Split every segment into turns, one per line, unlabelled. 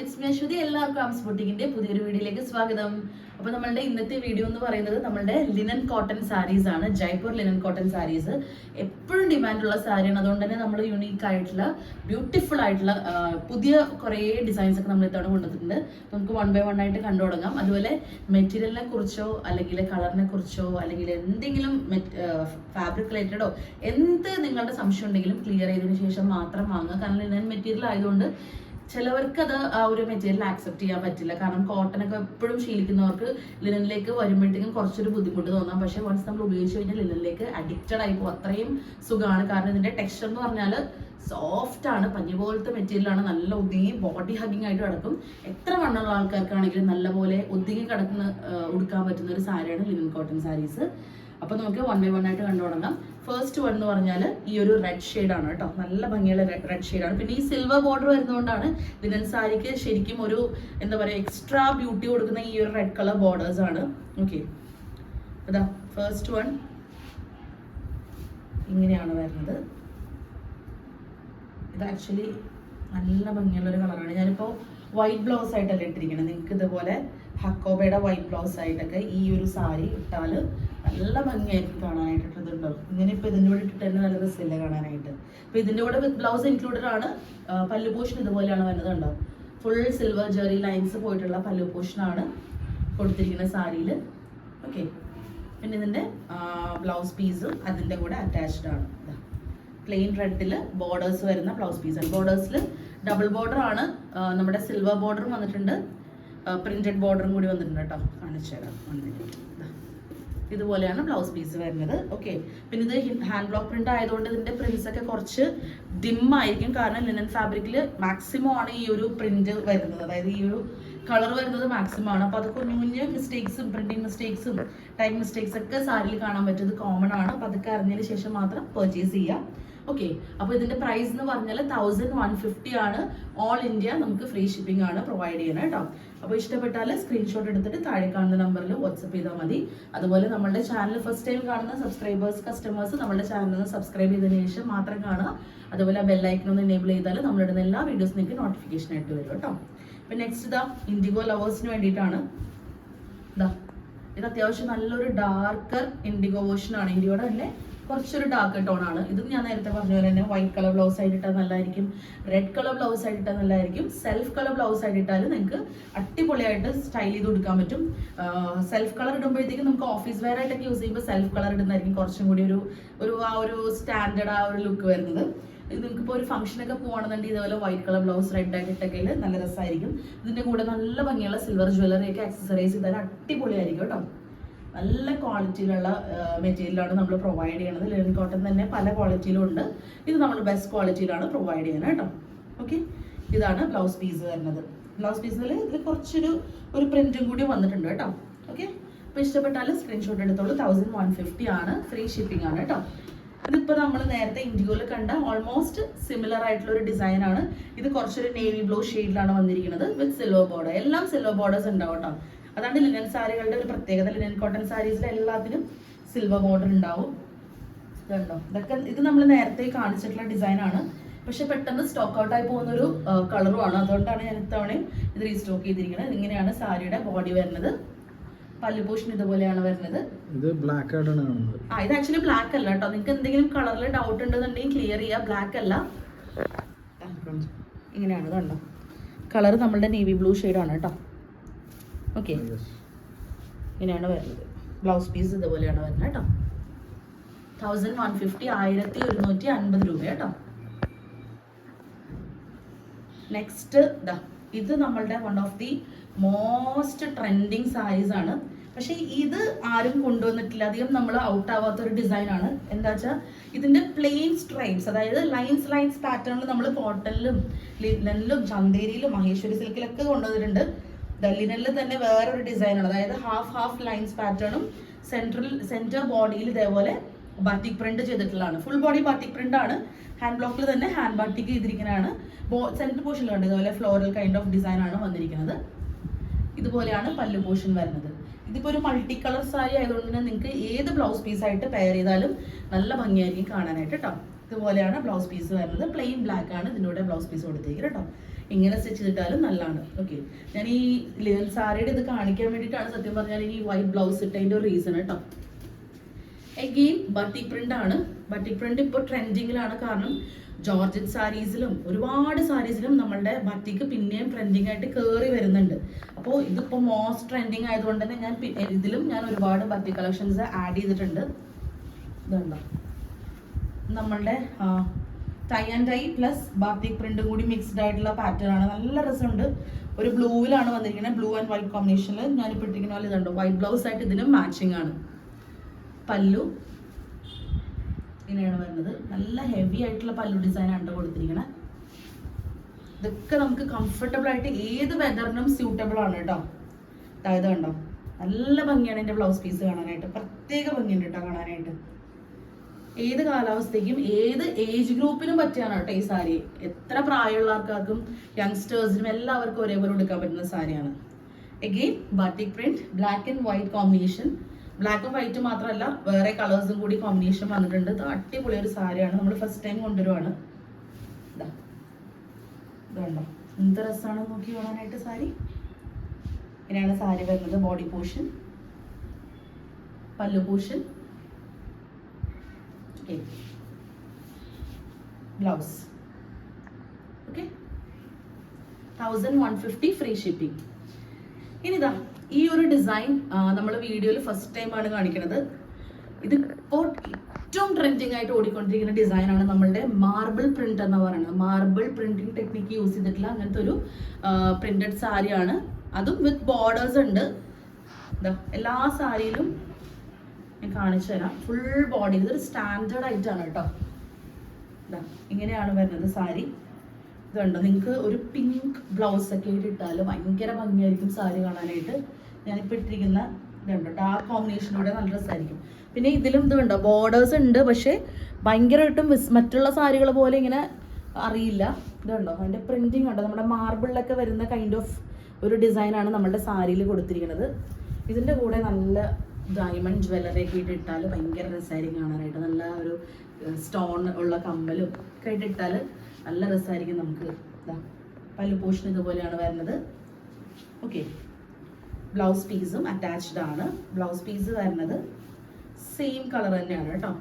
It's me ശ്രുതി എല്ലാവർക്കും arms ബുട്ടിക്കിന്റെ പുതിയൊരു വീഡിയോയിലേക്ക് സ്വാഗതം. അപ്പൊ നമ്മളുടെ ഇന്നത്തെ വീഡിയോ എന്ന് പറയുന്നത് നമ്മളുടെ ലിനൻ കോട്ടൺ സാരീസ് ആണ്. ജയ്പൂർ ലിനൻ കോട്ടൺ സാരീസ് എപ്പോഴും ഡിമാൻഡ് ഉള്ള സാരിയാണ് അതുകൊണ്ട് തന്നെ നമ്മൾ യുണീക്ക് ആയിട്ടുള്ള ബ്യൂട്ടിഫുൾ ആയിട്ടുള്ള പുതിയ കുറേ ഡിസൈൻസ് ഒക്കെ നമ്മൾ ഇത്തവണ കൊണ്ടുവന്നിട്ടുണ്ട്. നമുക്ക് വൺ ബൈ വൺ ആയിട്ട് കണ്ടു തുടങ്ങാം. അതുപോലെ മെറ്റീരിയലിനെ കുറിച്ചോ അല്ലെങ്കിൽ കളറിനെ കുറിച്ചോ അല്ലെങ്കിൽ എന്തെങ്കിലും ഫാബ്രിക് റിലേറ്റഡോ എന്ത് നിങ്ങളുടെ സംശയം ഉണ്ടെങ്കിലും ക്ലിയർ ചെയ്തതിനു ശേഷം മാത്രം വാങ്ങുക. കാരണം ലിനൻ മെറ്റീരിയൽ ആയതുകൊണ്ട് ചിലവർക്ക് അത് ആ ഒരു മെറ്റീരിയൽ ആക്സെപ്റ്റ് ചെയ്യാൻ പറ്റില്ല. കാരണം കോട്ടൺ ഒക്കെ എപ്പോഴും ശീലിക്കുന്നവർക്ക് ലിനനിലേക്ക് വരുമ്പോഴത്തേക്കും കുറച്ചൊരു ബുദ്ധിമുട്ട് തോന്നാം. പക്ഷെ വൺസ് നമ്മൾ ഉപയോഗിച്ച് കഴിഞ്ഞാൽ ലിനനിലേക്ക് അഡിക്റ്റഡ് ആയി പോകും. അത്രയും സുഖമാണ്. കാരണം ഇതിന്റെ ടെക്സ്ചർ എന്ന് പറഞ്ഞാൽ സോഫ്റ്റ് ആണ്. പഞ്ഞി പോലത്തെ മെറ്റീരിയൽ ആണ്. നല്ല ഒതുങ്ങി ബോഡി ഹഗിങ് ആയിട്ട് കിടക്കും. എത്ര വണ്ണമുള്ള ആൾക്കാർക്കാണെങ്കിലും നല്ലപോലെ ഒതുങ്ങി കിടക്കുന്ന ഉടുക്കാൻ പറ്റുന്ന ഒരു സാരിയാണ് ലിനൻ കോട്ടൺ സാരീസ് അപ്പൊ നമുക്ക് വൺ ബൈ വൺ ആയിട്ട് കണ്ടു തുടങ്ങാം ഫസ്റ്റ് വൺ എന്ന് പറഞ്ഞാൽ ഈ ഒരു റെഡ് ഷെയ്ഡ് ആണ് കേട്ടോ. നല്ല ഭംഗിയുള്ള റെഡ് ഷെയ്ഡ് ആണ്. പിന്നെ ഈ സിൽവർ ബോർഡർ വരുന്നതുകൊണ്ടാണ് ലിനൻ സാരിക്ക് ശരിക്കും ഒരു എന്താ പറയുക എക്സ്ട്രാ ബ്യൂട്ടി കൊടുക്കുന്ന ഈ ഒരു റെഡ് കളർ ബോർഡേഴ്സ് ആണ്. ഓക്കെ അതാ ഫസ്റ്റ് വൺ ഇങ്ങനെയാണ് വരുന്നത്. ഇത് ആക്ച്വലി നല്ല ഭംഗിയുള്ള ഒരു കളറാണ് ഞാനിപ്പോൾ വൈറ്റ് ബ്ലൗസ് ആയിട്ടല്ല ഇട്ടിരിക്കുന്നത് നിങ്ങൾക്ക് ഇതുപോലെ ഹക്കോബയുടെ വൈറ്റ് ബ്ലൗസ് ആയിട്ടൊക്കെ ഈ ഒരു സാരി ഇട്ടാൽ നല്ല ഭംഗിയായിരിക്കും കാണാനായിട്ട് ഇതുണ്ടോ ഇങ്ങനെ ഇപ്പോൾ ഇതിന്റെ കൂടെ ഇട്ടിട്ട് തന്നെ നല്ല രസമില്ല കാണാനായിട്ട്? അപ്പോൾ ഇതിന്റെ കൂടെ വിത്ത് ബ്ലൗസ് ഇൻക്ലൂഡഡ് ആണ്. പല്ലു പോഷൻ ഇതുപോലെയാണ് വരുന്നത് കണ്ടോ? ഫുൾ സിൽവർ ജെറി ലൈൻസ് പോയിട്ടുള്ള പല്ലു പോഷനാണ് കൊടുത്തിരിക്കുന്ന സാരിയിൽ. ഓക്കെ. പിന്നെ ഇതിന്റെ ബ്ലൗസ് പീസും അതിന്റെ കൂടെ അറ്റാച്ച്ഡ് ആണ്. പ്ലെയിൻ റെഡിൽ ബോർഡേഴ്സ് വരുന്ന ബ്ലൗസ് പീസാണ് ബോർഡേഴ്സിൽ ഡബിൾ ബോർഡർ ആണ്. നമ്മുടെ സിൽവർ ബോർഡറും വന്നിട്ടുണ്ട്. പ്രിന്റഡ് ബോർഡറും കൂടി വന്നിട്ടുണ്ട് കേട്ടോ. കാണിച്ചു തരാം. One minute. ദാ. ഇതുപോലെയാണ് ബ്ലൗസ് പീസ് വരുന്നത്. ഓക്കെ പിന്നെ ഇത് ഹാൻഡ് ബ്ലോക്ക് പ്രിന്റ് ആയതുകൊണ്ട് ഇതിന്റെ പ്രിന്റ്സ് ഒക്കെ കുറച്ച് ഡിം ആയിരിക്കും. കാരണം ലിനൻ ഫാബ്രിക്കിൽ മാക്സിമം ആണ് ഈ ഒരു പ്രിന്റ് വരുന്നത്. അതായത് ഈ ഒരു കളർ വരുന്നത് മാക്സിമം ആണ്. അപ്പോൾ അത് കുഞ്ഞു കുഞ്ഞു മിസ്റ്റേക്സും പ്രിന്റിങ് മിസ്റ്റേക്സും ടൈം മിസ്റ്റേക്സ് ഒക്കെ സാരിയിൽ കാണാൻ പറ്റുന്നത് കോമൺ ആണ്. അപ്പോൾ അതൊക്കെ അറിഞ്ഞതിന് ശേഷം മാത്രം പെർച്ചേസ് ചെയ്യാം. ഓക്കെ അപ്പോൾ ഇതിന്റെ പ്രൈസ് എന്ന് പറഞ്ഞാൽ തൗസൻഡ് വൺ ഫിഫ്റ്റി ആണ് ഓൾ ഇന്ത്യ നമുക്ക് ഫ്രീ ഷിപ്പിംഗ് ആണ് പ്രൊവൈഡ് ചെയ്യുന്നത് കേട്ടോ. അപ്പോൾ ഇഷ്ടപ്പെട്ടാൽ സ്ക്രീൻഷോട്ട് എടുത്തിട്ട് താഴെ കാണുന്ന നമ്പറിൽ വാട്സപ്പ് ചെയ്താൽ മതി. അതുപോലെ നമ്മുടെ ചാനൽ ഫസ്റ്റ് ടൈം കാണുന്ന സബ്സ്ക്രൈബേഴ്സ് കസ്റ്റമേഴ്സ് നമ്മുടെ ഒന്ന് സബ്സ്ക്രൈബ് ചെയ്തതിനു ശേഷം മാത്രം കാണുക. അതുപോലെ ബെല്ലൈക്കൺ ഒന്ന് എനേബിൾ ചെയ്താൽ നമ്മളിടുന്ന എല്ലാ വീഡിയോസും നിങ്ങൾക്ക് നോട്ടിഫിക്കേഷൻ ആയിട്ട് വരും കേട്ടോ. ഇപ്പം നെക്സ്റ്റ് ഇതാ ഇൻഡിഗോ ലവേഴ്സിന് വേണ്ടിയിട്ടാണ്. ഇതാ ഇത് അത്യാവശ്യം നല്ലൊരു ഡാർക്കർ ഇൻഡിഗോ വേർഷൻ ആണ് ഇൻഡിഗോയുടെ തന്നെ. കുറച്ചൊരു ഡാർക്ക് ടോൺ ആണ്. ഇതും ഞാൻ നേരത്തെ പറഞ്ഞ പോലെ തന്നെ വൈറ്റ് കളർ ബ്ലൗസ് ആയിട്ട് ഇട്ടാൽ നല്ലതായിരിക്കും റെഡ് കളർ ബ്ലൗസ് ആയിട്ട് ഇട്ടാൽ നല്ലതായിരിക്കും സെൽഫ് കളർ ബ്ലൗസ് ആയിട്ട് ഇട്ടാൽ നിങ്ങൾക്ക് അടിപൊളിയായിട്ട് സ്റ്റൈൽ ചെയ്ത് കൊടുക്കാൻ പറ്റും. സെൽഫ് കളർ ഇടുമ്പോഴത്തേക്കും നമുക്ക് ഓഫീസ് വെയർ ആയിട്ടൊക്കെ യൂസ് ചെയ്യുമ്പോൾ സെൽഫ് കളർ ഇടുന്നതായിരിക്കും കുറച്ചും കൂടി ഒരു ഒരു ആ ഒരു സ്റ്റാൻഡേർഡ് ആ ഒരു ലുക്ക് വരുന്നത്. നിങ്ങൾക്കിപ്പോൾ ഒരു ഫംഗ്ഷനൊക്കെ പോകണമെന്നുണ്ടെങ്കിൽ ഇതുപോലെ വൈറ്റ് കളർ ബ്ലൗസ് റെഡ് ആയിട്ട് ഇട്ടൊക്കെ നല്ല രസമായിരിക്കും. ഇതിന്റെ കൂടെ നല്ല ഭംഗിയുള്ള സിൽവർ ജ്വല്ലറി ഒക്കെ ആക്സസറൈസ് ചെയ്താൽ അടിപൊളിയായിരിക്കും കേട്ടോ. നല്ല ക്വാളിറ്റിയിലുള്ള മെറ്റീരിയലാണ് നമ്മൾ പ്രൊവൈഡ് ചെയ്യണത്. ലെനിൻ കോട്ടൺ തന്നെ പല ക്വാളിറ്റിയിലും ഉണ്ട്. ഇത് നമ്മൾ ബെസ്റ്റ് ക്വാളിറ്റിയിലാണ് പ്രൊവൈഡ് ചെയ്യുന്നത് കേട്ടോ. ഓക്കെ ഇതാണ് ബ്ലൗസ് പീസ് വരുന്നത്. ബ്ലൗസ് പീസിൽ ഇതിൽ കുറച്ചൊരു ഒരു പ്രിന്റും കൂടി വന്നിട്ടുണ്ട് കേട്ടോ. ഓക്കെ അപ്പോൾ ഇഷ്ടപ്പെട്ടാൽ സ്ക്രീൻഷോട്ട് എടുത്തോളൂ. തൗസൻഡ് വൺ ഫിഫ്റ്റി ആണ്. ഫ്രീ ഷിപ്പിംഗ് ആണ് കേട്ടോ. ഇതിപ്പോൾ നമ്മൾ നേരത്തെ ഇൻഡിഗോയിൽ കണ്ട ഓൾമോസ്റ്റ് സിമിലർ ആയിട്ടുള്ള ഒരു ഡിസൈൻ ആണ്. ഇത് കുറച്ചൊരു നേവി ബ്ലൂ ഷെയ്ഡിലാണ് വന്നിരിക്കുന്നത് വിത്ത് സിൽവർ ബോർഡർ എല്ലാം സിൽവർ ബോർഡേഴ്സ് ഉണ്ടാവും കേട്ടോ. അതാണ് ലിനൻ സാരികളുടെ ഒരു പ്രത്യേകത. ലിനൻ കോട്ടൺ സാരീസിൽ എല്ലാത്തിനും സിൽവർ ബോർഡർ ഉണ്ടാവും. കണ്ടോ ഇതൊക്കെ ഇത് നമ്മൾ നേരത്തെ കാണിച്ചിട്ടുള്ള ഡിസൈൻ ആണ്. പക്ഷെ പെട്ടെന്ന് സ്റ്റോക്ക് ഔട്ട് ആയി പോകുന്ന ഒരു കളറുമാണ് അതുകൊണ്ടാണ് ഞാൻ ഇത്തവണയും ഇത് റീസ്റ്റോക്ക് ചെയ്തിരിക്കുന്നത്. ഇങ്ങനെയാണ് സാരിയുടെ ബോഡി വരുന്നത്. പല്ലു പോഷൻ ഇതുപോലെയാണ് വരുന്നത്.
ഇത് ബ്ലാക്ക് ആണ് കാണുന്നത്.
ആ ഇത് ആക്ച്വലി ബ്ലാക്ക് അല്ല കേട്ടോ. നിങ്ങൾക്ക് എന്തെങ്കിലും കളറിൽ ഡൗട്ട് ഉണ്ടെന്നുണ്ടെങ്കിൽ ക്ലിയർ ചെയ്യുക ബ്ലാക്ക് അല്ല. ഇങ്ങനെയാണ് കണ്ടോ കളർ നമ്മളുടെ നേവി ബ്ലൂ ആണ് കേട്ടോ. ഓക്കെ. ഇങ്ങനെയാണ് വരുന്നത്. ബ്ലൗസ് പീസ് ഇതുപോലെയാണ് വരുന്നത് കേട്ടോ. തൗസൻഡ് വൺ ഫിഫ്റ്റി ആയിരത്തി ഒരുന്നൂറ്റി അൻപത് രൂപ കേട്ടോ. നെക്സ്റ്റ് ഇതാ ഇത് നമ്മളുടെ one of the most trending saris ആണ്. പക്ഷേ ഇത് ആരും കൊണ്ടുവന്നിട്ടില്ല. അധികം നമ്മൾ ഔട്ട് ആവാത്ത ഒരു ഡിസൈൻ ആണ്. എന്താ വെച്ചാൽ ഇതിന്റെ പ്ലെയിൻ സ്ട്രൈപ്സ് അതായത് ലൈൻസ് ലൈൻസ് പാറ്റേണിൽ നമ്മൾ കോട്ടണിലും ലിനനിലും ചന്തേരിയിലും മഹേശ്വരി സിൽക്കിലൊക്കെ കൊണ്ടുവന്നിട്ടുണ്ട്. ലിനനിൽ തന്നെ വേറൊരു ഡിസൈനാണ്. അതായത് ഹാഫ് ഹാഫ് ലൈൻസ് പാറ്റേണും സെൻട്രൽ സെന്റർ ബോഡിയിൽ ഇതേപോലെ ബാറ്റിക് പ്രിന്റ് ചെയ്തിട്ടുള്ളതാണ്. ഫുൾ ബോഡി ബാറ്റിക് പ്രിന്റ് ആണ്. ഹാൻഡ് ബ്ലോക്കിൽ തന്നെ ഹാൻഡ് ബാറ്റിക് ചെയ്തിരിക്കുന്നതാണ്. സെന്റർ പോർഷനിലുണ്ട് ഇതേപോലെ ഫ്ലോറൽ കൈൻഡ് ഓഫ് ഡിസൈൻ ആണ് വന്നിരിക്കുന്നത്. ഇതുപോലെയാണ് പല്ലു പോർഷൻ വരുന്നത്. ഇതിപ്പോ ഒരു മൾട്ടി കളർ സാരി ആയതുകൊണ്ട് തന്നെ നിങ്ങൾക്ക് ഏത് ബ്ലൗസ് പീസ് ആയിട്ട് പെയർ ചെയ്താലും നല്ല ഭംഗിയായിരിക്കും കാണാനായിട്ട് കേട്ടോ ഇതുപോലെയാണ് ബ്ലൗസ് പീസ് വരുന്നത്. പ്ലെയിൻ ബ്ലാക്ക് ആണ് ഇതിന്റെ ബ്ലൗസ് പീസ് കൊടുത്തേക്ക് കേട്ടോ ഇങ്ങനെ സ്റ്റിച്ച് ചെയ്തിട്ടാലും നല്ലതാണ്. ഓക്കെ ഞാൻ ഈ ലിനൻ സാരിയുടെ ഇത് കാണിക്കാൻ വേണ്ടിയിട്ടാണ് സത്യം പറഞ്ഞാൽ ഈ വൈറ്റ് ബ്ലൗസ് ഇട്ടതിന്റെ ഒരു റീസൺ കേട്ടോ എഗെയിൻ ബട്ടിക് പ്രിന്റ് ആണ്. ബട്ടിക് പ്രിന്റ് ഇപ്പോൾ ട്രെൻഡിങ്ങിലാണ് കാരണം ജോർജറ്റ് സാരീസിലും ഒരുപാട് സാരീസിലും നമ്മളുടെ ബട്ടിക്ക് പിന്നെയും ട്രെൻഡിങ് ആയിട്ട് കയറി വരുന്നുണ്ട്. അപ്പോൾ ഇതിപ്പോൾ മോസ്റ്റ് ട്രെൻഡിങ് ആയതുകൊണ്ട് തന്നെ ഞാൻ ഇതിലും ഞാൻ ഒരുപാട് ബട്ടിക് കളക്ഷൻസ് ആഡ് ചെയ്തിട്ടുണ്ട്. ഇതുണ്ടോ? നമ്മളുടെ tie and tie plus batik പ്രിന്റും കൂടി മിക്സ്ഡ് ആയിട്ടുള്ള പാറ്റേൺ ആണ്. നല്ല രസമുണ്ട്. ഒരു ബ്ലൂവിലാണ് വന്നിരിക്കുന്നത് ബ്ലൂ ആൻഡ് വൈറ്റ് കോമ്പിനേഷനിൽ ഞാനിപ്പോൾ ഇട്ടിരിക്കുന്ന പോലെ ഇതുണ്ടോ. വൈറ്റ് ബ്ലൗസ് ആയിട്ട് ഇതിനും മാച്ചിങ് ആണ്. പല്ലു. ഇങ്ങനെയാണ് വരുന്നത്. നല്ല ഹെവി ആയിട്ടുള്ള പല്ലു ഡിസൈൻ ആണ് കൊടുത്തിരിക്കുന്നത് ഇതൊക്കെ നമുക്ക് കംഫർട്ടബിൾ ആയിട്ട് ഏത് വെതറിനും സ്യൂട്ടബിൾ ആണ് കേട്ടോ. അതായത് കണ്ടോ? നല്ല ഭംഗിയാണ് എന്റെ ബ്ലൗസ് പീസ് കാണാനായിട്ട്. പ്രത്യേക ഭംഗിയുണ്ട് കേട്ടോ കാണാനായിട്ട്. ഏത് കാലാവസ്ഥയ്ക്കും ഏത് ഏജ് ഗ്രൂപ്പിനും പറ്റിയാണ് കേട്ടോ ഈ സാരി. എത്ര പ്രായമുള്ള ആൾക്കാർക്കും യങ്സ്റ്റേഴ്സിനും എല്ലാവർക്കും ഒരേപോലെ എടുക്കാൻ പറ്റുന്ന സാരിയാണ്. Again batik print black and white combination ബ്ലാക്കും വൈറ്റ് മാത്രമല്ല വേറെ കളേഴ്സും കൂടി കോമ്പിനേഷൻ വന്നിട്ടുണ്ട്. അടിപൊളി ഒരു സാരിയാണ്. നമ്മൾ ഫസ്റ്റ് ടൈം കൊണ്ടുവരുവാണ്. എന്ത് രസമാണ് നോക്കി കാണാനായിട്ട് സാരി. ഇങ്ങനെയാണ് സാരി വരുന്നത്. Body portion pallu portion okay blouse okay thousand one fifty free shipping ഇനിതാ ഈ ഒരു ഡിസൈൻ നമ്മൾ വീഡിയോയിൽ ഫസ്റ്റ് ടൈമാണ് കാണിക്കുന്നത് ഇത് ഇപ്പോൾ ഏറ്റവും ട്രെൻഡിങ് ആയിട്ട് ഓടിക്കൊണ്ടിരിക്കുന്ന ഡിസൈനാണ് നമ്മളുടെ മാർബിൾ പ്രിന്റ് എന്ന് പറയുന്നത്. മാർബിൾ പ്രിന്റിംഗ് ടെക്നിക്ക് യൂസ് ചെയ്തിട്ടുള്ള അങ്ങനത്തെ ഒരു പ്രിന്റഡ് സാരിയാണ്. അതും വിത്ത് ബോർഡേഴ്സ് ഉണ്ട്. എല്ലാ സാരിയിലും ഞാൻ കാണിച്ചു തരാം. ഫുൾ ബോഡി ഇതൊരു സ്റ്റാൻഡേർഡ് ആയിട്ടാണ് കേട്ടോ. ഇതാ ഇങ്ങനെയാണ് വരുന്നത് സാരി. ഇതുണ്ട് നിങ്ങൾക്ക് ഒരു പിങ്ക് ബ്ലൗസ് ഒക്കെ ആയിട്ട് ഇട്ടാൽ ഭയങ്കര ഭംഗിയായിരിക്കും സാരി കാണാനായിട്ട്. ഞാനിപ്പോൾ ഇട്ടിരിക്കുന്ന ഇതുണ്ട്? ഡാർക്ക് കോമ്പിനേഷനിലൂടെ നല്ല രസമായിരിക്കും പിന്നെ ഇതിലും ഇതുണ്ട് ബോർഡേഴ്സ് ഉണ്ട് പക്ഷേ ഭയങ്കരമായിട്ടും മറ്റുള്ള സാരികൾ പോലെ ഇങ്ങനെ അറിയില്ല. ഇതുണ്ടോ അതിന്റെ പ്രിന്റിങ് ഉണ്ടോ നമ്മുടെ മാർബിളിലൊക്കെ വരുന്ന കൈൻഡ് ഓഫ് ഒരു ഡിസൈനാണ് നമ്മളുടെ സാരിയിൽ കൊടുത്തിരിക്കുന്നത്. ഇതിന്റെ കൂടെ നല്ല ഡയമണ്ട് ജ്വല്ലറി ഒക്കെ ഇട്ട് ഇട്ടാൽ ഭയങ്കര രസമായിരിക്കും കാണാനായിട്ട്. നല്ല ഒരു സ്റ്റോൺ ഉള്ള കമ്മലും ഒക്കെ ഇട്ടിട്ടാൽ നല്ല രസമായിരിക്കും നമുക്ക്. ഇതാ പല്ലു പോഷൻ ഇതുപോലെയാണ് വരുന്നത്. ഓക്കെ ബ്ലൗസ് പീസും അറ്റാച്ച്ഡ് ആണ്. ബ്ലൗസ് പീസ് വരുന്നത് സെയിം കളർ തന്നെയാണ് കേട്ടോ.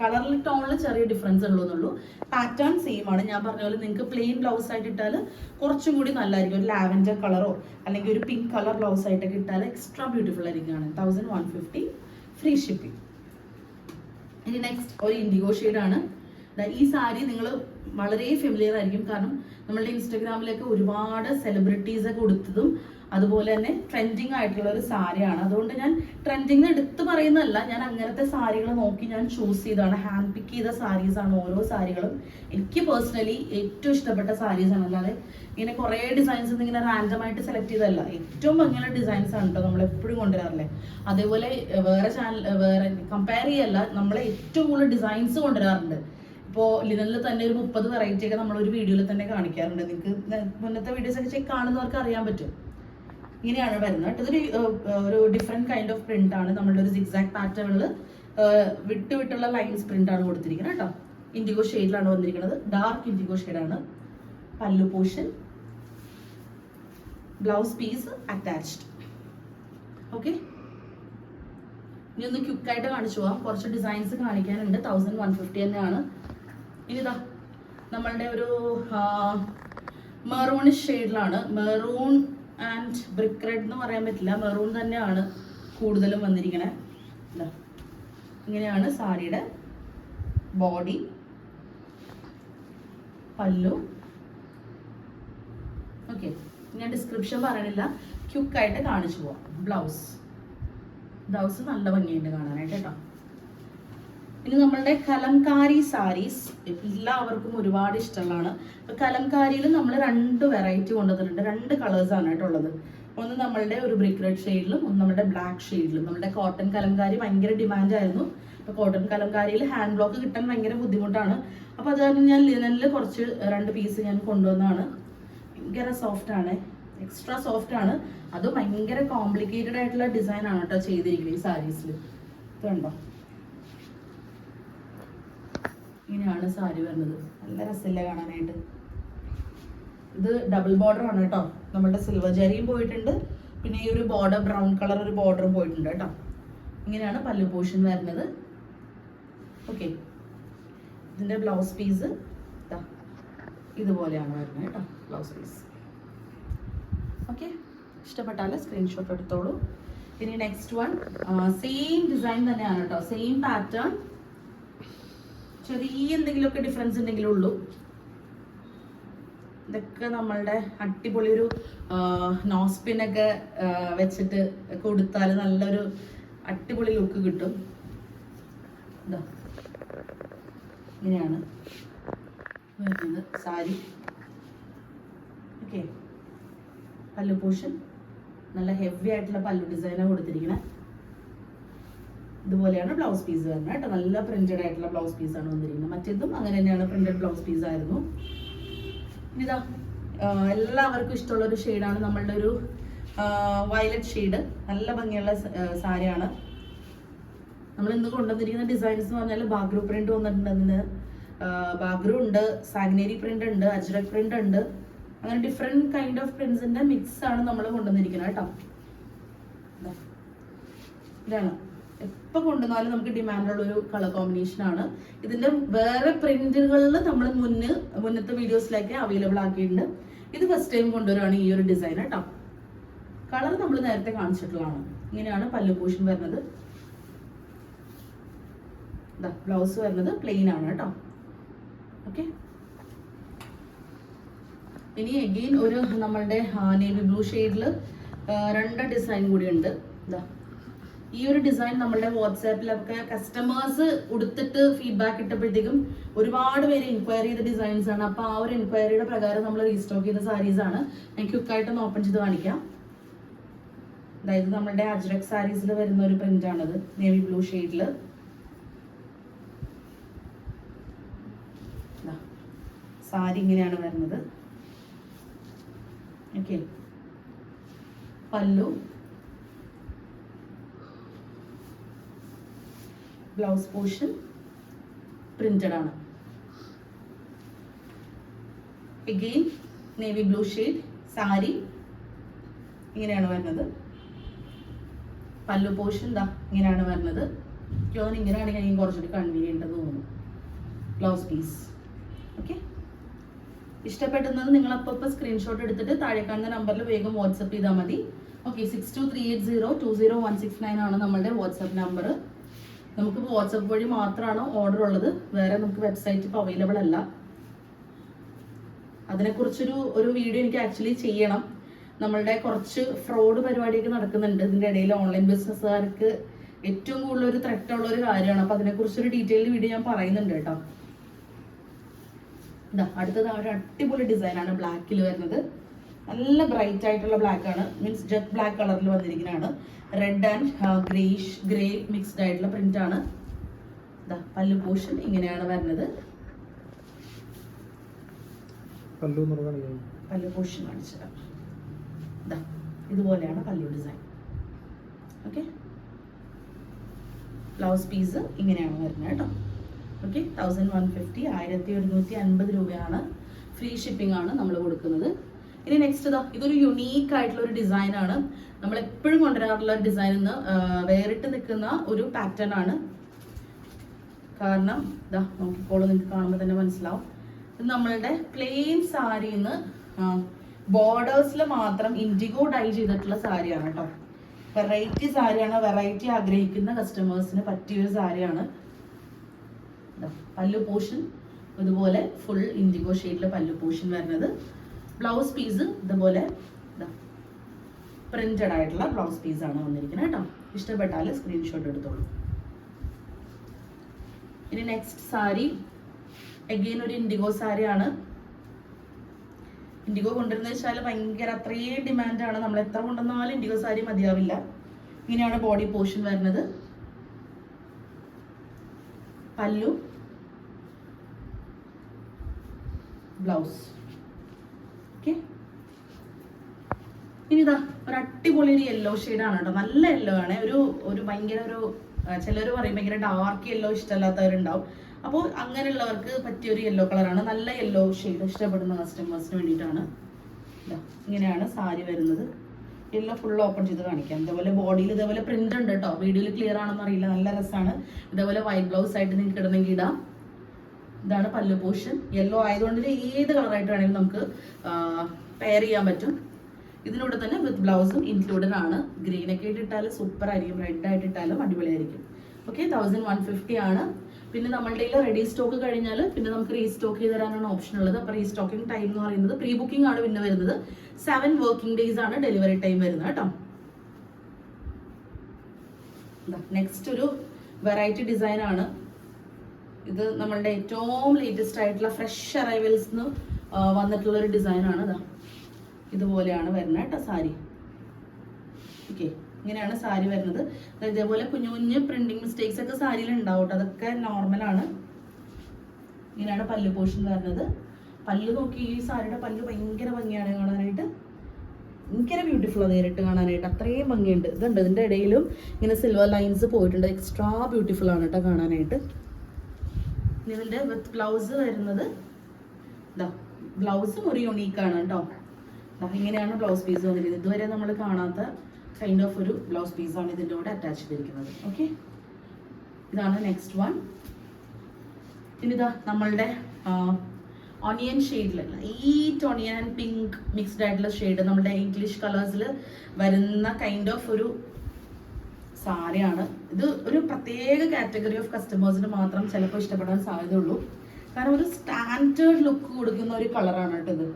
കളറിൽ ടോണിൽ ചെറിയ ഡിഫറൻസ് ഉള്ളൂ പാറ്റേൺ സെയിം ആണ്. ഞാൻ പറഞ്ഞ പോലെ നിങ്ങൾക്ക് പ്ലെയിൻ ബ്ലൗസ് ആയിട്ട് ഇട്ടാൽ കുറച്ചും കൂടി നല്ലതായിരിക്കും. ഒരു ലാവൻഡർ കളറോ അല്ലെങ്കിൽ ഒരു പിങ്ക് കളർ ബ്ലൗസ് ആയിട്ടൊക്കെ ഇട്ടാൽ എക്സ്ട്രാ ബ്യൂട്ടിഫുൾ ആയിരിക്കുകയാണ് thousand one fifty free shipping ഇനി നെക്സ്റ്റ് ഒരു ഇൻഡിഗോ ദാ ഈ സാരി നിങ്ങൾ വളരെ ഫെമിലിയർ ആയിരിക്കും. കാരണം നമ്മളുടെ ഇൻസ്റ്റഗ്രാമിലൊക്കെ ഒരുപാട് സെലിബ്രിറ്റീസ് ഒക്കെ കൊടുത്തതും അതുപോലെ തന്നെ ട്രെൻഡിങ് ആയിട്ടുള്ള ഒരു സാരിയാണ്. അതുകൊണ്ട് ഞാൻ ട്രെൻഡിങ് എടുത്ത് പറയുന്നതല്ല ഞാൻ അങ്ങനത്തെ സാരികൾ നോക്കി ഞാൻ ചൂസ് ചെയ്തതാണ്. ഹാൻഡ് പിക്ക് ചെയ്ത സാരീസ് ആണ് ഓരോ സാരികളും. എനിക്ക് പേഴ്സണലി ഏറ്റവും ഇഷ്ടപ്പെട്ട സാരീസ് ആണ്. അല്ലാതെ ഇങ്ങനെ കുറേ ഡിസൈൻസ് ഇങ്ങനെ റാൻഡം ആയിട്ട് സെലക്ട് ചെയ്തതല്ല. ഏറ്റവും ഭംഗിയുള്ള ഡിസൈൻസ് ആണ് കേട്ടോ നമ്മൾ എപ്പോഴും കൊണ്ടുവരാറില്ലേ? അതേപോലെ വേറെ ചാനൽ വേറെ കമ്പയർ ചെയ്യല്ല നമ്മളെ ഏറ്റവും കൂടുതൽ ഡിസൈൻസ് കൊണ്ടുവരാറുണ്ട്. ഇപ്പോൾ ലിനലിൽ തന്നെ ഒരു മുപ്പത് വെറൈറ്റി ഒക്കെ നമ്മൾ ഒരു വീഡിയോയിൽ തന്നെ കാണിക്കാറുണ്ട്. നിങ്ങൾക്ക് മുന്നത്തെ വീഡിയോസ് ഒക്കെ ചെക്ക് കാണുന്നവർക്ക് അറിയാൻ പറ്റും. ഇങ്ങനെയാണ് വരുന്നത്. ഇതൊരു ഒരു ഡിഫറെന്റ് കൈൻഡ് ഓഫ് പ്രിന്റ് ആണ്. നമ്മളുടെ ഒരു സിക്സാക്ട് പാറ്റേണിൽ വിട്ട് വിട്ടുള്ള ലൈൻസ് പ്രിന്റ് ആണ് കൊടുത്തിരിക്കുന്നത് കേട്ടോ. ഇൻഡിഗോ ഷെയ്ഡിലാണ് വന്നിരിക്കുന്നത്. ഡാർക്ക് ഇൻഡിഗോ ഷെയ്ഡാണ് pallu portion blouse piece attached okay ഇനി ഒന്ന് ക്വിക്കായിട്ട് കാണിച്ചു പോവാം. കുറച്ച് ഡിസൈൻസ് കാണിക്കാനുണ്ട്. തൗസൻഡ് വൺ ഫിഫ്റ്റി തന്നെയാണ്. ഇനി ഇതാ നമ്മളുടെ ഒരു മെറൂണിഷ് ഷെയ്ഡിലാണ് മെറൂൺ ആൻഡ് ബ്രിക്ക് റെഡ് എന്ന് പറയാൻ പറ്റില്ല. മെറൂൺ തന്നെയാണ് കൂടുതലും വന്നിരിക്കണേ. ഇങ്ങനെയാണ് സാരിയുടെ ബോഡി പല്ലു. ഓക്കെ ഞാൻ ഡിസ്ക്രിപ്ഷൻ പറയണില്ല. ക്യുക്കായിട്ട് കാണിച്ചു പോവാം. ബ്ലൗസ് ബ്ലൗസ് നല്ല ഭംഗിയുണ്ട് കാണാനായിട്ട് കേട്ടോ. ഇനി നമ്മളുടെ കലംകാരി സാരീസ് എല്ലാവർക്കും ഒരുപാട് ഇഷ്ടമുള്ളതാണ്. അപ്പൊ കലംകാരിയിൽ നമ്മൾ രണ്ട് വെറൈറ്റി കൊണ്ടുവന്നിട്ടുണ്ട്. രണ്ട് കളേഴ്സ് ആണ് കേട്ടോ ഉള്ളത്. ഒന്ന് നമ്മളുടെ ഒരു ബ്രിക്ക് റെഡ് ഷെയ്ഡിലും ഒന്ന് നമ്മുടെ ബ്ലാക്ക് ഷെയ്ഡിലും നമ്മുടെ കോട്ടൺ കലംകാരി ഭയങ്കര ഡിമാൻഡ് ആയിരുന്നു. അപ്പൊ കോട്ടൺ കലംകാരിയിൽ ഹാൻഡ് ബ്ലോക്ക് കിട്ടാൻ ഭയങ്കര ബുദ്ധിമുട്ടാണ്. അപ്പൊ അത് കാരണം ഞാൻ ലിനനിൽ കുറച്ച് രണ്ട് പീസ് ഞാൻ കൊണ്ടുവന്നതാണ്. ഭയങ്കര സോഫ്റ്റ് ആണ്. എക്സ്ട്രാ സോഫ്റ്റ് ആണ്. അത് ഭയങ്കര കോംപ്ലിക്കേറ്റഡ് ആയിട്ടുള്ള ഡിസൈൻ ആണ് കേട്ടോ ചെയ്തിരിക്കുന്നത് ഈ സാരീസിൽ ഇതുണ്ടോ ഇങ്ങനെയാണ് സാരി വരുന്നത്. നല്ല രസമില്ല കാണാനായിട്ട്. ഇത് ഡബിൾ ബോർഡർ ആണ് കേട്ടോ. നമ്മളുടെ സിൽവർ ജരിയും പോയിട്ടുണ്ട്. പിന്നെ ഈ ഒരു ബോർഡർ ബ്രൗൺ കളർ ഒരു ബോർഡറും പോയിട്ടുണ്ട് കേട്ടോ. ഇങ്ങനെയാണ് പല്ലു പോഷൻ വരുന്നത്. ഓക്കെ ഇതിന്റെ ബ്ലൗസ് പീസ് ഇതുപോലെയാണ് വരുന്നത് കേട്ടോ ബ്ലൗസ് പീസ് ഓക്കെ ഇഷ്ടപ്പെട്ടാൽ സ്ക്രീൻഷോട്ട് എടുത്തോളൂ. ഇനി നെക്സ്റ്റ് വൺ സെയിം ഡിസൈൻ തന്നെയാണ് കേട്ടോ. സെയിം പാറ്റേൺ ചെറിയ എന്തെങ്കിലുമൊക്കെ ഡിഫറൻസ് ഉണ്ടെങ്കിലും ഉള്ളൂ. ഇതൊക്കെ നമ്മളുടെ അടിപൊളി ഒരു നോസ്പിനൊക്കെ വെച്ചിട്ട് കൊടുത്താൽ നല്ലൊരു അടിപൊളി ലുക്ക് കിട്ടും. ഇങ്ങനെയാണ് വരുന്നത് സാരി. ഓക്കെ പല്ലു പോഷൻ നല്ല ഹെവി ആയിട്ടുള്ള പല്ലു ഡിസൈനാണ് കൊടുത്തിരിക്കണേ. ഇതുപോലെയാണ് ബ്ലൗസ് പീസ് വരുന്നത് കേട്ടോ. നല്ല പ്രിന്റഡ് ആയിട്ടുള്ള ബ്ലൗസ് പീസാണ് വന്നിരിക്കുന്നത്. മറ്റേതും അങ്ങനെ തന്നെയാണ് പ്രിന്റഡ് ബ്ലൗസ് പീസ് ആയിരുന്നു. ഇതാ എല്ലാവർക്കും ഇഷ്ടമുള്ള ഒരു ഷെയ്ഡാണ് നമ്മളുടെ ഒരു വയലറ്റ് ഷെയ്ഡ് നല്ല ഭംഗിയുള്ള സാരിയാണ്. നമ്മൾ ഇന്ന് കൊണ്ടുവന്നിരിക്കുന്ന ഡിസൈൻസ് എന്ന് പറഞ്ഞാൽ ബാഗ്രൂ പ്രിന്റ് വന്നിട്ടുണ്ട് അതിന്. ബാഗ്രൂ ഉണ്ട് സാഗ്നേരി പ്രിന്റ് ഉണ്ട് അജ്രക് പ്രിന്റ് ഉണ്ട്. അങ്ങനെ ഡിഫറെന്റ് കൈൻഡ് ഓഫ് പ്രിന്റ്സിന്റെ മിക്സ് ആണ് നമ്മൾ കൊണ്ടുവന്നിരിക്കുന്നത് കേട്ടോ. ഇതാണ്. എപ്പോ കൊണ്ടുവന്നാലും നമുക്ക് ഡിമാൻഡുള്ള ഒരു കളർ കോമ്പിനേഷൻ ആണ്. ഇതിന്റെ വേറെ പ്രിന്റുകളിൽ നമ്മൾ മുന്ന് മുന്നത്തെ വീഡിയോസിലൊക്കെ അവൈലബിൾ ആക്കിയിട്ടുണ്ട്. ഇത് ഫസ്റ്റ് ടൈം കൊണ്ടുവരുവാണ് ഈ ഒരു ഡിസൈൻ കേട്ടോ കളർ നമ്മൾ നേരത്തെ കാണിച്ചിട്ടുള്ളതാണ്. ഇങ്ങനെയാണ് പല്ലു പോഷൻ വരുന്നത്. ബ്ലൗസ് വരുന്നത് പ്ലെയിൻ ആണ് കേട്ടോ ഓക്കെ ഇനി അഗെയിൻ ഒരു നമ്മളുടെ നേവി ബ്ലൂ ഷെയ്ഡിൽ രണ്ട് ഡിസൈൻ കൂടി ഉണ്ട്. ഇതാ ഈ ഒരു ഡിസൈൻ നമ്മളുടെ വാട്സാപ്പിലൊക്കെ കസ്റ്റമേഴ്സ് ഉടുത്തിട്ട് ഫീഡ്ബാക്ക് ഇട്ടപ്പോഴത്തേക്കും ഒരുപാട് പേര് എൻക്വയറി ചെയ്ത ഡിസൈൻസ് ആണ്. അപ്പോൾ ആ ഒരു എൻക്വയറിയുടെ പ്രകാരം നമ്മൾ റീസ്റ്റോക്ക് ചെയ്ത സാരീസ് ആണ്. ഞാൻ ക്വിക്കായിട്ടൊന്ന് ഓപ്പൺ ചെയ്ത് കാണിക്കാം. അതായത് നമ്മളുടെ അജ്രക് സാരീസിൽ വരുന്ന ഒരു പ്രിന്റ് ആണിത് നേവി ബ്ലൂ ഷെയ്ഡിൽ സാരി ഇങ്ങനെയാണ് വരുന്നത്. Okay pallu. Blouse portion printed ആണ്. Again navy blue shade sari. ഇങ്ങനെയാണ് വരുന്നത്. പല്ലു പോർഷൻ ദാ ഇങ്ങനെയാണ് വരുന്നത്. ക്യോൺ ഇങ്ങനെ എനിക്ക് കുറച്ചുകൂടി കൺവീനിയന്റ് തോന്നുന്നു. ബ്ലൗസ് പീസ് ഓക്കെ ഇഷ്ടപ്പെടുന്നത് നിങ്ങൾ അപ്പോൾ സ്ക്രീൻഷോട്ട് എടുത്തിട്ട് താഴെ കാണുന്ന നമ്പറിൽ വേഗം വാട്സപ്പ് ചെയ്താൽ മതി. Okay six two three eight zero two zero one six nine ആണ് നമ്മളുടെ വാട്സപ്പ് നമ്പർ നമുക്ക് വാട്സപ്പ് വഴി മാത്രമാണ് ഓർഡർ ഉള്ളത്. വേറെ നമുക്ക് വെബ്സൈറ്റ് ഇപ്പോൾ അവൈലബിൾ അല്ല. അതിനെക്കുറിച്ചൊരു ഒരു വീഡിയോ എനിക്ക് ആക്ച്വലി ചെയ്യണം. നമ്മളുടെ കുറച്ച് ഫ്രോഡ് പരിപാടിയൊക്കെ നടക്കുന്നുണ്ട്. ഇതിന്റെ ഇടയിൽ ഓൺലൈൻ ബിസിനസ്സുകാർക്ക് ഏറ്റവും കൂടുതൽ ഒരു ഉള്ള ഒരു കാര്യമാണ്. അപ്പോൾ അതിനെക്കുറിച്ചൊരു ഡീറ്റെയിൽഡ് വീഡിയോ ഞാൻ പറയുന്നുണ്ട് കേട്ടോ. ഇതാ അടുത്തത് ഒരു അടിപൊളി ഡിസൈനാണ് ബ്ലാക്കിൽ വരുന്നത്. നല്ല ബ്രൈറ്റ് ആയിട്ടുള്ള ബ്ലാക്ക് ആണ്. മീൻസ് ജെറ്റ് ബ്ലാക്ക് കളറിൽ വന്നിരിക്കുന്നതാണ്. Red and greyish grey mixed ആയിട്ടുള്ള പ്രിന്റ് ആണ്. പല്ലു പോഷൻ ഇങ്ങനെയാണ് വരുന്നത്.
പല്ലു എന്ന് പറഞ്ഞാൽ
പല്ലു പോർഷൻ കാണിച്ചത് ഇതാ ഇതുപോലെയാണ് പല്ലു ഡിസൈൻ ഓക്കെ ബ്ലൗസ് പീസ് ഇങ്ങനെയാണ് വരുന്നത് കേട്ടോ. ഓക്കെ തൗസൻഡ് വൺ ഫിഫ്റ്റി ആയിരത്തി ഒരുന്നൂറ്റി അൻപത് രൂപയാണ്. ഫ്രീ ഷിപ്പിംഗ് ആണ് നമ്മൾ കൊടുക്കുന്നത്. ഇനി നെക്സ്റ്റ് ഇതാ ഇതൊരു യുണീക്ക് ആയിട്ടുള്ള ഒരു ഡിസൈൻ ആണ്. നമ്മൾ എപ്പോഴും കൊണ്ടുവരാറുള്ള ഒരു ഡിസൈൻ എന്ന് വേറിട്ട് നിൽക്കുന്ന ഒരു പാറ്റേൺ ആണ്. കാരണം ഇതാ നോക്കിക്കോളൂ നിങ്ങൾക്ക് കാണുമ്പോൾ തന്നെ മനസ്സിലാവും. ഇത് നമ്മളുടെ പ്ലെയിൻ സാരിന്ന് ബോർഡേഴ്സിൽ മാത്രം ഇൻഡിഗോ ഡൈ ചെയ്തിട്ടുള്ള സാരിയാണ് കേട്ടോ വെറൈറ്റി സാരിയാണ് വെറൈറ്റി ആഗ്രഹിക്കുന്ന കസ്റ്റമേഴ്സിന് പറ്റിയൊരു സാരിയാണ് പല്ലു പോർഷൻ ഇതുപോലെ ഫുൾ ഇൻഡിഗോ ഷെയ്ഡിലെ പല്ലു പോർഷൻ വരുന്നത്. ബ്ലൗസ് പീസ് ഇതുപോലെ പ്രിന്റഡ് ആയിട്ടുള്ള ബ്ലൗസ് പീസ് ആണ് വന്നിരിക്കുന്നത് കേട്ടോ. ഇഷ്ടപ്പെട്ടാൽ സ്ക്രീൻഷോട്ട് എടുത്തോളൂ. ഇനി നെക്സ്റ്റ് സാരി എഗെയിൻ ഒരു ഇൻഡിഗോ സാരിയാണ് ഇൻഡിഗോ കൊണ്ടുവരുന്നത് വെച്ചാൽ ഭയങ്കര അത്രയും ഡിമാൻഡാണ് നമ്മൾ എത്ര കൊണ്ടുവന്നാലും ഇൻഡിഗോ സാരി മതിയാവില്ല. ഇങ്ങനെയാണ് ബോഡി പോർഷൻ വരുന്നത്. പല്ലു. ബ്ലൗസ് ഓക്കെ ഇനി ഇതാ ഒരു അടിപൊളി ഒരു യെല്ലോ ആണ് കേട്ടോ. നല്ല യെല്ലോ ആണ്. ഒരു ഒരു ഭയങ്കര ഒരു ചിലർ പറയും ഭയങ്കര ഡാർക്ക് യെല്ലോ ഇഷ്ടമല്ലാത്തവരുണ്ടാവും. അപ്പോൾ അങ്ങനെയുള്ളവർക്ക് പറ്റിയ ഒരു യെല്ലോ കളറാണ് നല്ല യെല്ലോ ഷെയ്ഡ് ഇഷ്ടപ്പെടുന്ന കസ്റ്റമേഴ്സിന് വേണ്ടിയിട്ടാണ്. ഇങ്ങനെയാണ് സാരി വരുന്നത്. യെല്ലോ ഫുൾ ഓപ്പൺ ചെയ്ത് കാണിക്കാം. ഇതേപോലെ ബോഡിയിൽ ഇതേപോലെ പ്രിന്റ് ഉണ്ട് കേട്ടോ. വീഡിയോയിൽ ക്ലിയർ ആണെന്ന് അറിയില്ല. നല്ല രസമാണ് ഇതേപോലെ വൈറ്റ് ബ്ലൗസ് ആയിട്ട് നിങ്ങൾക്ക് ഇടണമെങ്കിൽ ഇടാം. ഇതാണ് പല്ലു പോഷൻ യെല്ലോ ആയതുകൊണ്ട് ഏത് കളറായിട്ട് വേണമെങ്കിലും നമുക്ക് പെയർ ചെയ്യാൻ പറ്റും. ഇതിനൂടെ തന്നെ വിത്ത് ബ്ലൗസും ഇൻക്ലൂഡഡ് ആണ്. ആയിട്ട് ഇട്ടാലും സൂപ്പർ ആയിരിക്കും. റെഡ് ആയിട്ട് ഇട്ടാലും അടിപൊളിയായിരിക്കും. ഓക്കെ തൗസൻഡ് വൺ ഫിഫ്റ്റി ആണ്. പിന്നെ നമ്മളുടെ റെഡി സ്റ്റോക്ക് കഴിഞ്ഞാൽ പിന്നെ നമുക്ക് റീസ്റ്റോക്ക് ചെയ്ത് തരാനാണ് ഓപ്ഷൻ ഉള്ളത്. അപ്പോൾ റീസ്റ്റോക്കിംഗ് ടൈം എന്ന് പറയുന്നത് പ്രീ ബുക്കിംഗ് ആണ് പിന്നെ വരുന്നത്. സെവൻ വർക്കിംഗ് ഡേയ്സ് ആണ് ഡെലിവറി ടൈം വരുന്നത് കേട്ടോ. നെക്സ്റ്റ് ഒരു വെറൈറ്റി ഡിസൈൻ ആണ്. ഇത് നമ്മളുടെ ഏറ്റവും ലേറ്റസ്റ്റ് ആയിട്ടുള്ള ഫ്രഷ് അറൈവൽസ് വന്നിട്ടുള്ള ഒരു ഡിസൈൻ ആണ്. ഇതാ ഇതുപോലെയാണ് വരുന്നത് കേട്ടോ സാരി. ഓക്കെ ഇങ്ങനെയാണ് സാരി വരുന്നത്. ഇതേപോലെ കുഞ്ഞു കുഞ്ഞു പ്രിന്റിങ് മിസ്റ്റേക്സ് ഒക്കെ സാരിയിൽ ഉണ്ടാവും ട്ടോ. അതൊക്കെ നോർമലാണ് ഇങ്ങനെയാണ് പല്ല് പോഷൻ വരുന്നത്. പല്ല് നോക്കി ഈ സാരിയുടെ പല്ല് ഭയങ്കര ഭംഗിയാണ് കാണാനായിട്ട്. ഭയങ്കര ബ്യൂട്ടിഫുൾ ആണ് നേരിട്ട് കാണാനായിട്ട്. അത്രയും ഭംഗിയുണ്ട്. ഇതുണ്ട്. ഇതിന്റെ ഇടയിലും ഇങ്ങനെ സിൽവർ ലൈൻസ് പോയിട്ടുണ്ട്. എക്സ്ട്രാ ബ്യൂട്ടിഫുൾ ആണ് കേട്ടോ കാണാനായിട്ട്. ഇതിന്റെ വിത്ത് ബ്ലൗസ് വരുന്നത്. ബ്ലൗസും ഒരു യുണീക്കാണ് കേട്ടോ. ദാ ഇങ്ങനെയാണ് ബ്ലൗസ് പീസ് വന്നിരിക്കുന്നത്. ഇതുവരെ നമ്മൾ കാണാത്ത കൈൻഡ് ഓഫ് ഒരു ബ്ലൗസ് പീസാണ് ഇതിന്റെ കൂടെ അറ്റാച്ച് ചെയ്തിരിക്കുന്നത്. ഓക്കെ ഇതാണ് നെക്സ്റ്റ് വൺ ഇതാ നമ്മളുടെ ഓണിയൻ ഷെയ്ഡിൽ light onion and pink mixed ആയിട്ടുള്ള ഷെയ്ഡ് നമ്മുടെ ഇംഗ്ലീഷ് കളേഴ്സിൽ വരുന്ന കൈൻഡ് ഓഫ് ഒരു സാരിയാണ്. ഇത് ഒരു പ്രത്യേക കാറ്റഗറി ഓഫ് കസ്റ്റമേഴ്സിന് മാത്രം ചിലപ്പോൾ ഇഷ്ടപ്പെടാൻ സാധ്യതയുള്ളൂ. കാരണം ഒരു സ്റ്റാൻഡേർഡ് ലുക്ക് കൊടുക്കുന്ന ഒരു കളറാണ് കേട്ടോ ഇത്.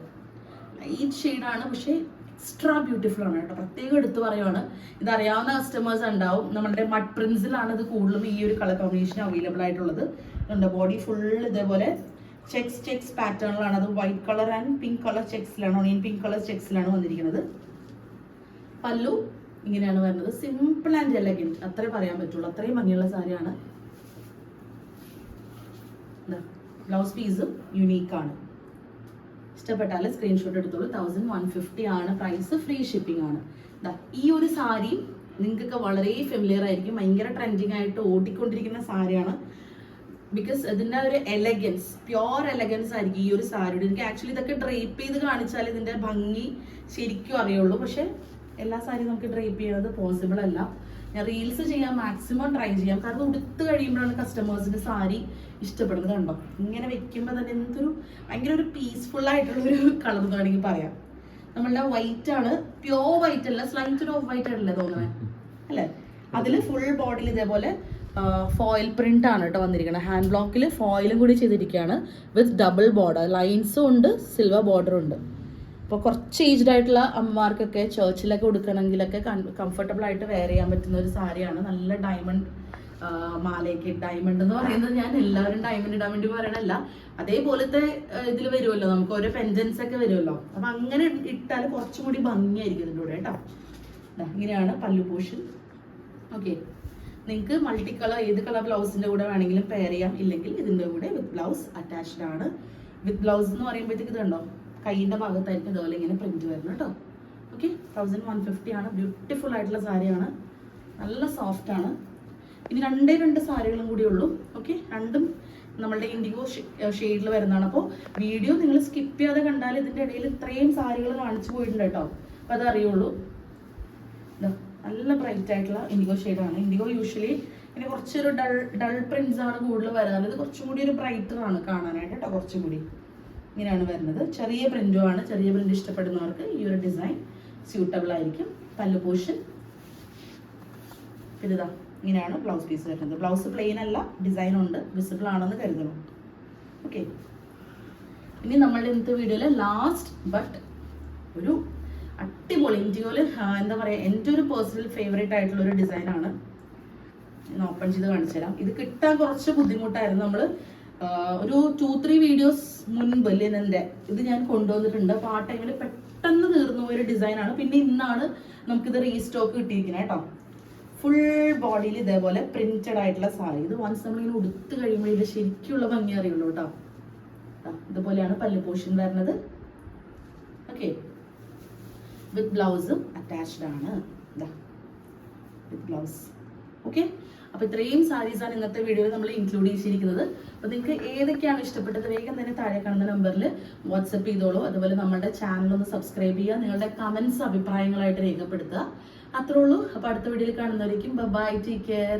ലൈറ്റ് ഷെയ്ഡാണ് പക്ഷേ എക്സ്ട്രാ ബ്യൂട്ടിഫുൾ ആണ് കേട്ടോ. പ്രത്യേകം എടുത്തു പറയുവാണ്. ഇത് അറിയാവുന്ന കസ്റ്റമേഴ്സ് ഉണ്ടാവും. നമ്മുടെ മഡ് പ്രിൻസിലാണ് ഇത് കൂടുതലും ഈ ഒരു കളർ കോമ്പിനേഷൻ അവൈലബിൾ ആയിട്ടുള്ളത്. ഉണ്ട് ബോഡി ഫുൾ ഇതേപോലെ ചെക്സ് ചെക്സ് പാറ്റേണിലാണ് അത് white colour and pink colour ചെക്സിലാണ് onion pink colour ചെക്സിലാണ് വന്നിരിക്കുന്നത്. പല്ലു ഇങ്ങനെയാണ് വരുന്നത്. സിമ്പിൾ ആൻഡ് എലഗന്റ് അത്രേ പറയാൻ പറ്റുള്ളൂ. അത്രയും ഭംഗിയുള്ള സാരിയാണ്. ബ്ലൗസ് പീസും യുണീക്കാണ് ഇഷ്ടപ്പെട്ടാൽ സ്ക്രീൻഷോട്ട് എടുത്തോളൂ. തൗസൻഡ് വൺ ഫിഫ്റ്റി ആണ് പ്രൈസ് ഫ്രീ ഷിപ്പിംഗ് ആണ്. ഈ ഒരു സാരി നിങ്ങൾക്കൊക്കെ വളരെ ഫെമിലിയർ ആയിരിക്കും. ഭയങ്കര ട്രെൻഡിങ് ആയിട്ട് ഓടിക്കൊണ്ടിരിക്കുന്ന സാരിയാണ്. ബിക്കോസ് ഇതിന്റെ ഒരു എലഗൻസ് പ്യോർ എലഗൻസ് ആയിരിക്കും ഈ ഒരു സാരിയുടെ. എനിക്ക് ആക്ച്വലി ഇതൊക്കെ ഡ്രേപ്പ് ചെയ്ത് കാണിച്ചാൽ ഇതിന്റെ ഭംഗി ശരിക്കും അറിയുള്ളൂ. പക്ഷേ എല്ലാ സാരിയും നമുക്ക് ഡ്രേപ്പ് ചെയ്യുന്നത് പോസിബിൾ അല്ല. റീൽസ് ചെയ്യാൻ മാക്സിമം ട്രൈ ചെയ്യാം. കാരണം ഉടുത്ത് കഴിയുമ്പോഴാണ് കസ്റ്റമേഴ്സിന് സാരി ഇഷ്ടപ്പെടുന്നത് കണ്ടോ? ഇങ്ങനെ വെക്കുമ്പോൾ തന്നെ എന്തൊരു ഭയങ്കര ഒരു പീസ്ഫുൾ ആയിട്ടുള്ള ഒരു കളർ എന്ന് വേണമെങ്കിൽ പറയാം. നമ്മളുടെ വൈറ്റ് ആണ് പ്യോർ വൈറ്റ് അല്ല സ്ലൈറ്റ് ഓഫ് വൈറ്റ് ആണല്ലേ തോന്നുന്നത് അല്ലേ? അതിൽ ഫുൾ ബോഡിയിൽ ഇതേപോലെ ഫോയിൽ പ്രിന്റ് ആണ് കേട്ടോ വന്നിരിക്കുന്നത് ഹാൻഡ് ബ്ലോക്കിൽ ഫോയിലും കൂടി ചെയ്തിരിക്കുകയാണ് വിത്ത് ഡബിൾ ബോർഡർ ലൈൻസും ഉണ്ട് സിൽവർ ബോർഡറും ഉണ്ട്. അപ്പോൾ കുറച്ച് ഏജ്ഡ് ആയിട്ടുള്ള അമ്മമാർക്കൊക്കെ ചേർച്ചിലൊക്കെ കൊടുക്കണമെങ്കിലൊക്കെ കംഫർട്ടബിൾ ആയിട്ട് വെയർ ചെയ്യാൻ പറ്റുന്ന ഒരു സാരിയാണ്. നല്ല ഡയമണ്ട് മാലയൊക്കെ ഡയമണ്ട് എന്ന് പറയുന്നത് ഞാൻ എല്ലാവരും ഡയമണ്ട് ഇടാൻ വേണ്ടി പറയണല്ല അതേപോലത്തെ ഇതിൽ വരുമല്ലോ നമുക്ക് ഓരോ പെൻഡൻസ് ഒക്കെ വരുമല്ലോ അപ്പം അങ്ങനെ ഇട്ടാൽ കുറച്ചും കൂടി ഭംഗിയായിരിക്കും ഇതിന്റെ കൂടെ കേട്ടോ. ഇങ്ങനെയാണ് പല്ലു പോഷൻ. ഓക്കെ. നിങ്ങൾക്ക് മൾട്ടി കളർ ഏത് കളർ ബ്ലൗസിന്റെ കൂടെ വേണമെങ്കിലും പെയർ ചെയ്യാം. ഇല്ലെങ്കിൽ ഇതിന്റെ കൂടെ വിത്ത് ബ്ലൗസ് അറ്റാച്ച്ഡ് ആണ്. വിത്ത് ബ്ലൗസ് എന്ന് പറയുമ്പോഴത്തേക്ക് ഇത് കണ്ടോ? കൈയിന്റെ ഭാഗത്തായിരിക്കും ഇതുപോലെ ഇങ്ങനെ പ്രിന്റ് വരുന്നത് കേട്ടോ. ഓക്കെ തൗസൻഡ് വൺ ഫിഫ്റ്റി ആണ്. ബ്യൂട്ടിഫുൾ ആയിട്ടുള്ള സാരിയാണ്. നല്ല സോഫ്റ്റ് ആണ്. ഇനി രണ്ടേ രണ്ട് സാരികളും കൂടി ഉള്ളൂ. ഓക്കെ രണ്ടും നമ്മളുടെ ഇൻഡിഗോ ഷെയ്ഡിൽ വരുന്നതാണ്. അപ്പോൾ വീഡിയോ നിങ്ങൾ സ്കിപ്പ് ചെയ്യാതെ കണ്ടാൽ ഇതിന്റെ ഇടയിൽ ഇത്രയും സാരികൾ കാണിച്ചു പോയിട്ടുണ്ട് കേട്ടോ. അപ്പോൾ അതറിയുള്ളൂ നല്ല ബ്രൈറ്റ് ആയിട്ടുള്ള ഇൻഡിഗോ ഷെയ്ഡാണ് ഇൻഡിഗോ യൂഷ്വലി ഇനി കുറച്ചൊരു ഡൾ ഡൾ പ്രിന്റ്സ് ആണ് കൂടുതൽ വരാറ്. ഇത് കുറച്ചും കൂടി ഒരു ബ്രൈറ്റർ ആണ് കാണാനായിട്ട് കേട്ടോ കുറച്ചും കൂടി. ഇങ്ങനെയാണ് വരുന്നത്. ചെറിയ പ്രിന്റും ആണ്. ചെറിയ പ്രിന്റ് ഇഷ്ടപ്പെടുന്നവർക്ക് ഈ ഒരു ഡിസൈൻ സ്യൂട്ടബിൾ ആയിരിക്കും. പല്ലു പോഷൻ പിന്നെ ഇതാ ഇങ്ങനെയാണ് ബ്ലൗസ് പീസ് വരുന്നത്. ബ്ലൗസ് പ്ലെയിൻ അല്ല ഡിസൈൻ ഉണ്ട്. വിസിബിൾ ആണെന്ന് കരുതണം. ഓക്കെ ഇനി നമ്മളുടെ ഇന്നത്തെ വീഡിയോയിലെ ലാസ്റ്റ് ബട്ട് ഒരു അടിപൊളി ഇന്ത്യയിൽ എന്താ പറയുക എന്റെ ഒരു പേഴ്സണൽ ഫേവറേറ്റ് ആയിട്ടുള്ള ഒരു ഡിസൈനാണ് ഞാൻ ഓപ്പൺ ചെയ്ത് കാണിച്ചു തരാം ഇത് കിട്ടാൻ കുറച്ച് ബുദ്ധിമുട്ടായിരുന്നു നമ്മൾ ഒരു ടു ത്രീ വീഡിയോസ് മുൻപ് ലിനന്റെ ഇത് ഞാൻ കൊണ്ടുവന്നിട്ടുണ്ട്. അപ്പോൾ ആ ടൈമിൽ പെട്ടെന്ന് തീർന്നു പോയൊരു ഡിസൈനാണ് പിന്നെ ഇന്നാണ് നമുക്കിത് റീസ്റ്റോക്ക് കിട്ടിയിരിക്കുന്നത് കേട്ടോ. ഫുൾ ബോഡിയിൽ ഇതേപോലെ പ്രിന്റഡ് ആയിട്ടുള്ള സാരി. ഇത് വൺസ് നമ്മളിങ്ങനെ ഉടുത്ത് കഴിയുമ്പോൾ ഇത് ശരിക്കുള്ള ഭംഗി അറിയുള്ളൂ കേട്ടോ. ഇതുപോലെയാണ് പല്ല് പോഷൻ വരുന്നത്. ഓക്കെ വിത്ത് ബ്ലൗസും അറ്റാച്ച്ഡ് ആണ്. വിത്ത് ബ്ലൗസ് ഓക്കെ അപ്പോൾ ഇത്രയും സാരീസാണ് ഇന്നത്തെ വീഡിയോയിൽ നമ്മൾ ഇൻക്ലൂഡ് ചെയ്തിരിക്കുന്നത്. അപ്പോൾ നിങ്ങൾക്ക് ഏതൊക്കെയാണ് ഇഷ്ടപ്പെട്ടത്? വേഗം തന്നെ താഴെ കാണുന്ന നമ്പറിൽ വാട്സപ്പ് ചെയ്തോളൂ. അതുപോലെ നമ്മുടെ ചാനൽ ഒന്ന് സബ്സ്ക്രൈബ് ചെയ്യുക. നിങ്ങളുടെ കമൻസ് അഭിപ്രായങ്ങളായിട്ട് രേഖപ്പെടുത്തുക. അത്രേ ഉള്ളൂ. അപ്പോൾ അടുത്ത വീഡിയോയിൽ കാണുന്നവരേക്കും ബൈ ടേക്ക് കെയർ